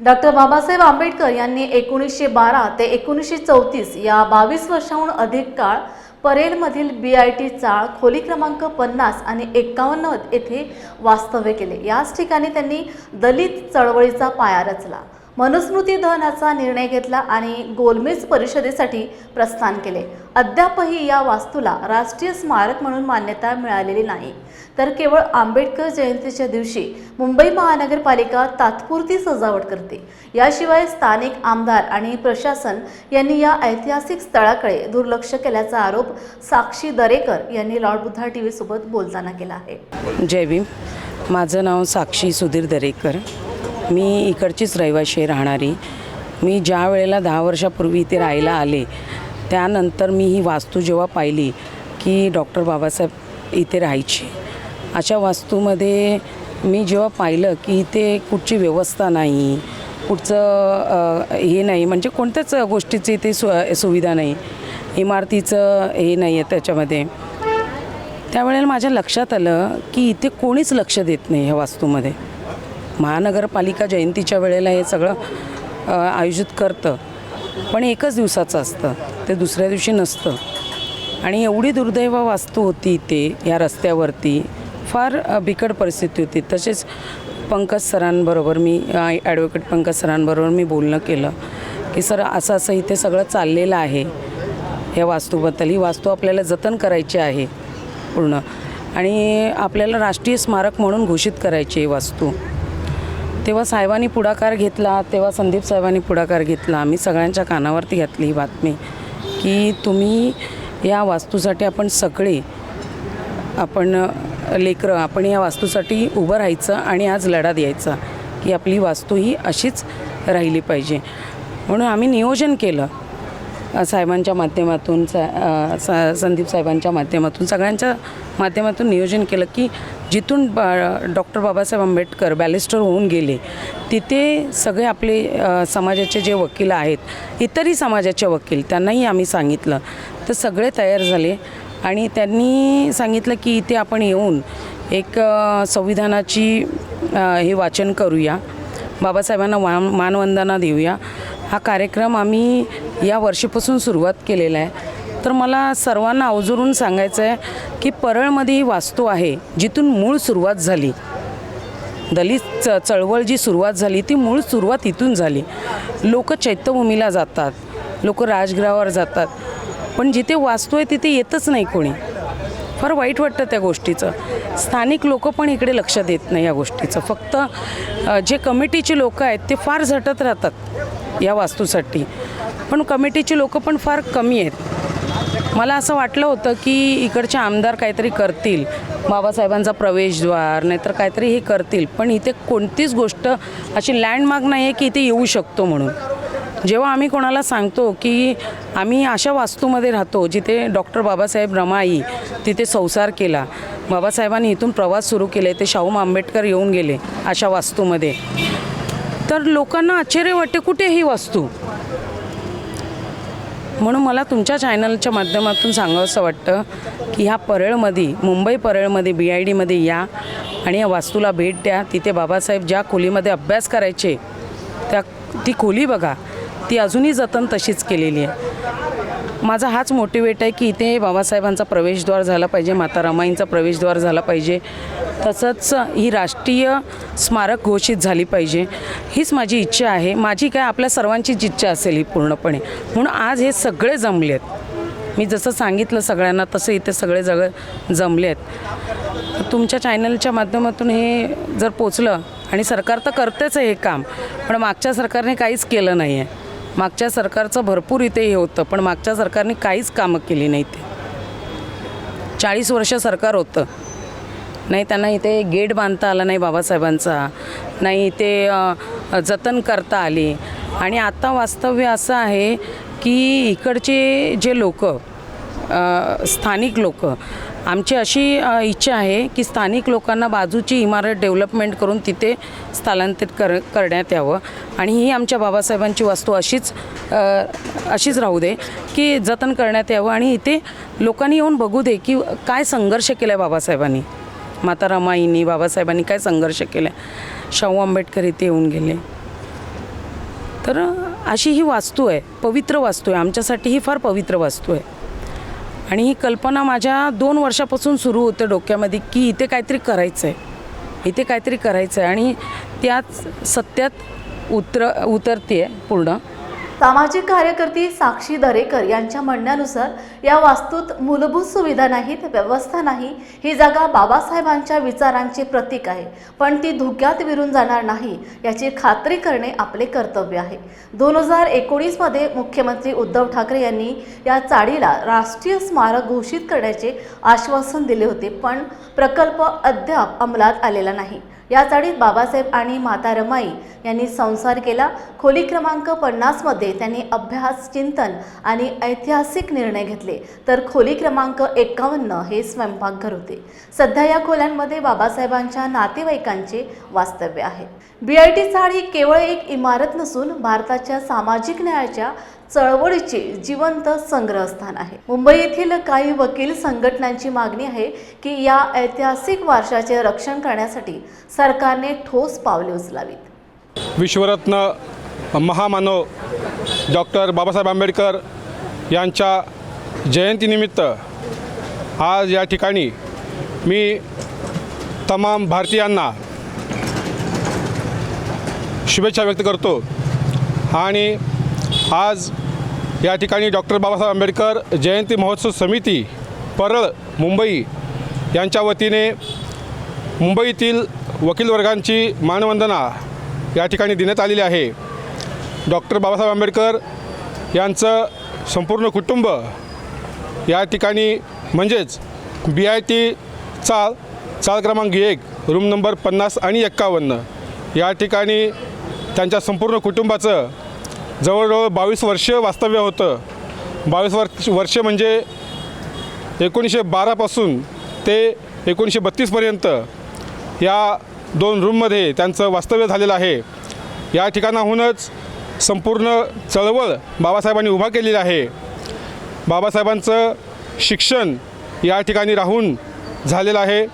Doctor Babasaheb Ambedkar यांनी एकोणीसशे बारा ते एकोणीसशे चौतीस या बावीस वर्षाहून अधिक काळ परेलमधील बी आय टी चाळ खोली क्रमांक पन्नास आणि एक्कावन्न येथे वास्तव्य केले. याच ठिकाणी त्यांनी दलित चळवळीचा पाया रचला. मनुस्मृती दहनाचा निर्णय घेतला आणि गोलमेज परिषदेसाठी प्रस्थान केले. अद्यापही या वास्तूला राष्ट्रीय स्मारक म्हणून मान्यता मिळालेली नाही. तर केवळ आंबेडकर जयंतीच्या दिवशी मुंबई महानगरपालिका तात्पुरती सजावट करते. याशिवाय स्थानिक आमदार आणि प्रशासन यांनी या ऐतिहासिक स्थळाकडे दुर्लक्ष केल्याचा आरोप साक्षी दरेकर यांनी लॉर्ड बुद्धा टी व्हीसोबत बोलताना केला आहे. जय भीम. माझं नाव साक्षी सुधीर दरेकर. मी इकडचीच रहिवाशी राहणारी. मी ज्या वेळेला दहा वर्षापूर्वी इथे राहायला आले त्यानंतर मी ही वास्तू जेव्हा पाहिली की डॉक्टर बाबासाहेब इथे राहायचे. अशा वास्तूमध्ये मी जेव्हा पाहिलं की इथे कुठची व्यवस्था नाही कुठचं हे नाही म्हणजे कोणत्याच गोष्टीची इथे सु सुविधा नाही इमारतीचं हे नाही आहे त्याच्यामध्ये. त्यावेळेला माझ्या लक्षात आलं की इथे कोणीच लक्ष देत नाही ह्या वास्तूमध्ये. महानगरपालिका जयंतीच्या वेळेला हे सगळं आयोजित करतं. पण एकच दिवसाचं असतं. ते दुसऱ्या दिवशी नसतं. आणि एवढी दुर्दैव वास्तू होती इथे या रस्त्यावरती. फार बिकट परिस्थिती होती. तसेच पंकज सरांबरोबर मी ॲडव्होकेट पंकज सरांबरोबर मी बोलणं केलं की सर असं असं इथे सगळं चाललेलं आहे. या वास्तूबद्दल ही वास्तू आपल्याला जतन करायची आहे. पूर्ण. आणि आपल्याला राष्ट्रीय स्मारक म्हणून घोषित करायची आहे वास्तू. तेव्हा साहेबांनी पुढाकार घेतला तेव्हा संदीप साहेबांनी पुढाकार घेतला. आम्ही सगळ्यांच्या कानावरती घातली ही बातमी की तुम्ही या वास्तूसाठी आपण सगळे आपण लेकरं आपण या वास्तूसाठी उभं राहायचं आणि आज लढा द्यायचा की आपली वास्तू ही अशीच राहिली पाहिजे. म्हणून आम्ही नियोजन केलं. साहेबांच्या माध्यमातून सा सा संदीप साहेबांच्या माध्यमातून सगळ्यांच्या माध्यमातून नियोजन केलं की जिथून डॉक्टर बाबासाहेब आंबेडकर बॅलिस्टर होऊन गेले तिथे सगळे आपले समाजाचे जे वकील आहेत इतरही समाजाचे वकील त्यांनाही आम्ही सांगितलं. तर सगळे तयार झाले आणि त्यांनी सांगितलं की इथे आपण येऊन एक संविधानाची हे वाचन करूया. बाबासाहेबांना वा मानवंदना देऊया. हा कार्यक्रम आम्ही या वर्षीपासून सुरुवात केलेला आहे. तर मला सर्वांना अवजरून सांगायचं आहे की परळमध्ये ही वास्तू आहे जिथून मूळ सुरुवात झाली. दलित च चळवळ जी सुरुवात झाली ती मूळ सुरुवात इथून झाली. लोक चैत्यभूमीला जातात लोक राजगृहावर जातात पण जिथे वास्तू आहे तिथे येतच नाही कोणी. फार वाईट वाटतं त्या गोष्टीचं. स्थानिक लोक पण इकडे लक्ष देत नाही या गोष्टीचं. फक्त जे कमिटीचे लोक आहेत ते फार झटत राहतात या वास्तूसाठी. पण कमिटीची लोक पण फार कमी आहेत. मला असं वाटलं होतं की इकडचे आमदार काहीतरी करतील. बाबासाहेबांचा प्रवेशद्वार नाहीतर काहीतरी हे करतील. पण इथे कोणतीच गोष्ट अशी लँडमार्क नाही आहे की इथे येऊ शकतो म्हणून. जेव्हा आम्ही कोणाला सांगतो की आम्ही अशा वास्तूमध्ये राहतो जिथे डॉक्टर बाबासाहेब रमाई तिथे संसार केला बाबासाहेबांनी इथून प्रवास सुरू केले ते शाहू आंबेडकर येऊन गेले अशा वास्तूमध्ये तर लोकांना आश्चर्य वाटते कुठे ही वास्तू? म्हणून मला तुमच्या चॅनलच्या माध्यमातून सांगावंसं वाटतं की ह्या परळमध्ये मुंबई परळमध्ये बी आय डीमध्ये या आणि या वास्तूला भेट द्या. तिथे बाबासाहेब ज्या खोलीमध्ये अभ्यास करायचे त्या ती खोली बघा. ती अजूनही जतन तशीच केलेली आहे. माझा हाच मोटिवेट आहे की इथे बाबासाहेबांचा प्रवेशद्वार झाला पाहिजे माता रमाईंचा प्रवेशद्वार झाला पाहिजे. तसंच ही राष्ट्रीय स्मारक घोषित झाली पाहिजे. हीच माझी इच्छा आहे. माझी काय आपल्या सर्वांचीच इच्छा असेल ही पूर्णपणे. म्हणून आज हे सगळे जमले आहेत. मी जसं सांगितलं सगळ्यांना तसं इथे सगळे जगं जमले आहेत. तुमच्या चॅनलच्या माध्यमातून हे जर पोचलं आणि सरकार तर करतेच आहे हे काम पण मागच्या सरकारने काहीच केलं नाही आहे मागच्या सरकारचं भरपूर इथे हे होतं पण मागच्या सरकारने काहीच कामं केली नाही ते चाळीस वर्ष सरकार होतं. नाही त्यांना इथे गेट बांधता आला नाही बाबासाहेबांचा. नाही इथे जतन करता आली. आणि आता वास्तव्य असं आहे की इकडचे जे लोक स्थानिक लोक. आमची अशी इच्छा आहे की स्थानिक लोकांना बाजूची इमारत डेव्हलपमेंट करून तिथे स्थलांतरित कर करण्यात यावं. आणि ही आमच्या बाबासाहेबांची वास्तू अशीच अशीच राहू दे की जतन करण्यात यावं आणि इथे लोकांनी येऊन बघू दे की काय संघर्ष केला आहे बाबासाहेबांनी. माता रमाईंनी बाबासाहेबांनी काय संघर्ष केला शाहू आंबेडकर इथे येऊन गेले. तर अशी ही वास्तू आहे पवित्र वास्तू आहे. आमच्यासाठी ही फार पवित्र वास्तू आहे. आणि ही कल्पना माझ्या दोन वर्षापासून सुरू होते डोक्यामध्ये की इथे काहीतरी करायचं आहे इथे काहीतरी करायचं आहे आणि त्याच सत्यात उतर उतरते आहे पूर्ण. सामाजिक कार्यकर्ती साक्षी दरेकर यांच्या म्हणण्यानुसार या वास्तूत मूलभूत सुविधा नाहीत व्यवस्था नाही. ही जागा बाबासाहेबांच्या विचारांचे प्रतीक आहे. पण ती धोक्यात विरून जाणार नाही याची खात्री करणे आपले कर्तव्य आहे. दोन हजार एकोणीसमध्ये मुख्यमंत्री उद्धव ठाकरे यांनी या चाळीला राष्ट्रीय स्मारक घोषित करण्याचे आश्वासन दिले होते पण प्रकल्प अद्याप अंमलात आलेला नाही. या चाळीत बाबासाहेब आणि माता रमाई यांनी संसार केला. खोली क्रमांक पन्नासमध्ये त्यांनी अभ्यास चिंतन आणि ऐतिहासिक निर्णय घेतले. तर खोली क्रमांक एकावन्न हे स्वयंपाकघर होते. सध्या या खोल्यांमध्ये बाबासाहेबांच्या नातेवाईकांचे वास्तव्य आहे. बी आय टी चाळ ही केवळ एक इमारत नसून भारताच्या सामाजिक न्यायाच्या चळवळीचे जिवंत संग्रहस्थान आहे. मुंबई येथील काही वकील संघटनांची मागणी आहे की या ऐतिहासिक वारशाचे रक्षण करण्यासाठी सरकारने ठोस पावले उचलावीत. विश्वरत्न महामानव डॉक्टर बाबासाहेब आंबेडकर यांच्या जयंतीनिमित्त आज या ठिकाणी मी तमाम भारतीयांना शुभेच्छा व्यक्त करतो. आणि आज या ठिकाणी डॉक्टर बाबासाहेब आंबेडकर जयंती महोत्सव समिती परळ मुंबई यांच्या वतीने मुंबईतील वकील वर्गांची मानवंदना या ठिकाणी देण्यात आलेली आहे. डॉक्टर बाबासाहेब आंबेडकर यांचं संपूर्ण कुटुंब या ठिकाणी म्हणजेच बी आय टी चाल चाल क्रमांक एक रूम नंबर पन्नास आणि एक्कावन्न या ठिकाणी त्यांच्या संपूर्ण कुटुंबाचं जवळजवळ बावीस वर्ष वास्तव्य होतं. बावीस वर्ष वर्ष म्हणजे एकोणीसशे बारापासून ते एकोणीसशे बत्तीसपर्यंत या दोन रूममध्ये त्यांचं वास्तव्य झालेलं आहे. या ठिकाणाहूनच संपूर्ण चळवळ बाबासाहेबांनी उभा केलेली आहे. बाबासाहेबांचं शिक्षण या ठिकाणी राहून झालेलं आहे.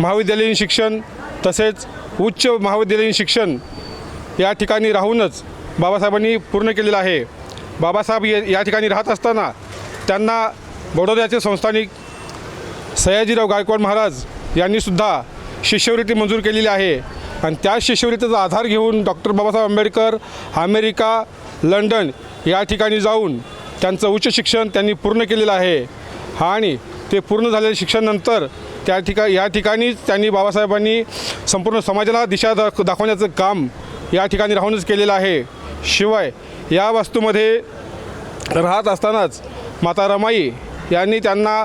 महाविद्यालयीन शिक्षण तसेच उच्च महाविद्यालयीन शिक्षण या ठिकाणी राहूनच बाबासाहेबांनी पूर्ण केलेलं आहे. बाबासाहेब या या ठिकाणी राहत असताना त्यांना बडोद्याचे संस्थानिक सयाजीराव गायकवाड महाराज यांनीसुद्धा शिष्यवृत्ती मंजूर केलेली आहे. आणि त्या शिष्यवृत्तीचा आधार घेऊन doctor Babasaheb Ambedkar America London या ठिकाणी जाऊन त्यांचं उच्च शिक्षण त्यांनी पूर्ण केलेलं आहे. आणि ते पूर्ण झालेल्या शिक्षणानंतर त्या ठिका या ठिकाणीच त्यांनी बाबासाहेबांनी संपूर्ण समाजाला दिशा दाख दाखवण्याचं काम या ठिकाणी राहूनच केलेलं आहे. शिवाय या वास्तूमध्ये राहत असतानाच माता रमाई यांनी त्यांना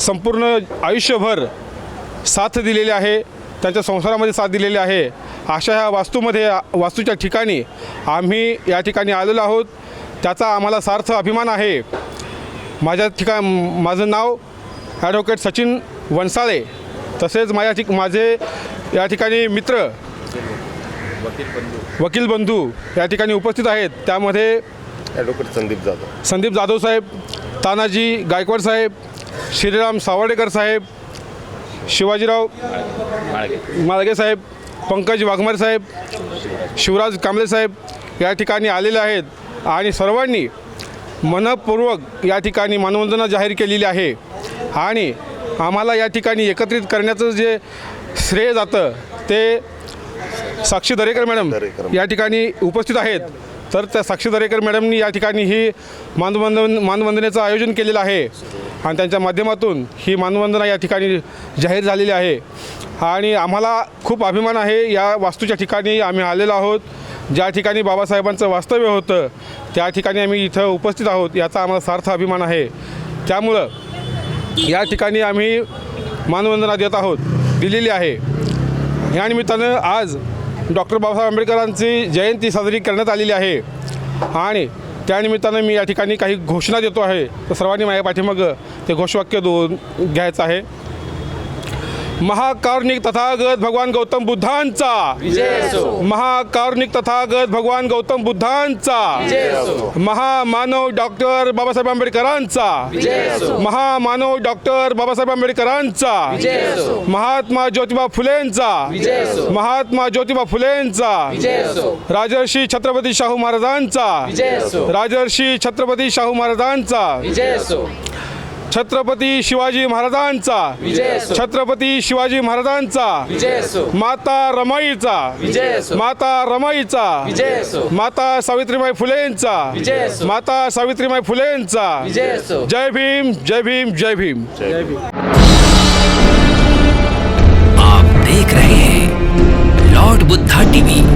संपूर्ण आयुष्यभर साथ दिलेली आहे त्यांच्या संसारामध्ये साथ दिलेली आहे. अशा ह्या वास्तूमध्ये वास्तूच्या ठिकाणी आम्ही या ठिकाणी आलेलो आहोत. त्याचा आम्हाला सार्थ अभिमान आहे. माझ्या ठिकाण माझं नाव ॲडव्होकेट सचिन वनसाळे. तसेच माझ्या ठिक माझे या ठिकाणी मित्र वकील बंधू. या ठिकाणी उपस्थित आहेत. त्यामध्ये ॲडव्होकेट संदीप जाधव. संदीप जाधव साहेब तानाजी गायकवाड साहेब श्रीराम सावर्डेकर साहेब शिवाजीराव माळगे साहेब पंकज वाघमारे साहेब शिवराज कांबळे साहेब या ठिकाणी आलेले आहेत आणि सर्वांनी मनपूर्वक या ठिकाणी मानवंदना जाहीर केलेली आहे आणि आम्हाला या ठिकाणी एकत्रित करण्याचं जे श्रेय जातं ते साक्षी दरेकर मॅडम दरेकर. या ठिकाणी उपस्थित आहेत. तर त्या साक्षी दरेकर मॅडमनी या ठिकाणी ही मानवंदन मानवंदनेचं आयोजन केलेलं आहे. आणि त्यांच्या माध्यमातून ही मानवंदना या ठिकाणी जाहीर झालेली आहे. आणि आम्हाला खूप अभिमान आहे. या वास्तूच्या ठिकाणी आम्ही आलेलो आहोत. ज्या ठिकाणी बाबासाहेबांचं वास्तव्य होतं त्या ठिकाणी आम्ही इथं उपस्थित आहोत याचा आम्हाला सार्थ अभिमान आहे. त्यामुळं या ठिकाणी आम्ही मानवंदना देत आहोत दिलेली आहे. या निमित्तानं आज डॉक्टर बाबासाहेब आंबेडकरांची जयंती साजरी करण्यात आलेली आहे. आणि त्यानिमित्तानं मी या ठिकाणी काही घोषणा देतो आहे. तर सर्वांनी माझ्या पाठीमागं ते घोषवाक्य दोन घ्यायचं आहे. महाकारुणिक तथागत भगवान गौतम बुद्धांचा. महाकारुणिक तथागत भगवान गौतम बुद्धांचा. महामानव डॉक्टर बाबासाहेब आंबेडकरांचा. महामानव डॉक्टर बाबासाहेब आंबेडकरांचा. महात्मा ज्योतिबा फुलेंचा. महात्मा ज्योतिबा फुलेंचा. राजर्षी छत्रपती शाहू महाराजांचा. राजर्षी छत्रपती शाहू महाराजांचा. छत्रपती शिवाजी महाराजांचा. छत्रपती शिवाजी महाराजांचा. माता रमाईचा. माता रमाईचा. माता सावित्रीबाई फुलेंचा. माता सावित्रीबाई फुलेंचा. जय भीम जय भीम. जय भीम. आप देख रहे हैं लॉर्ड बुद्धा टीवी।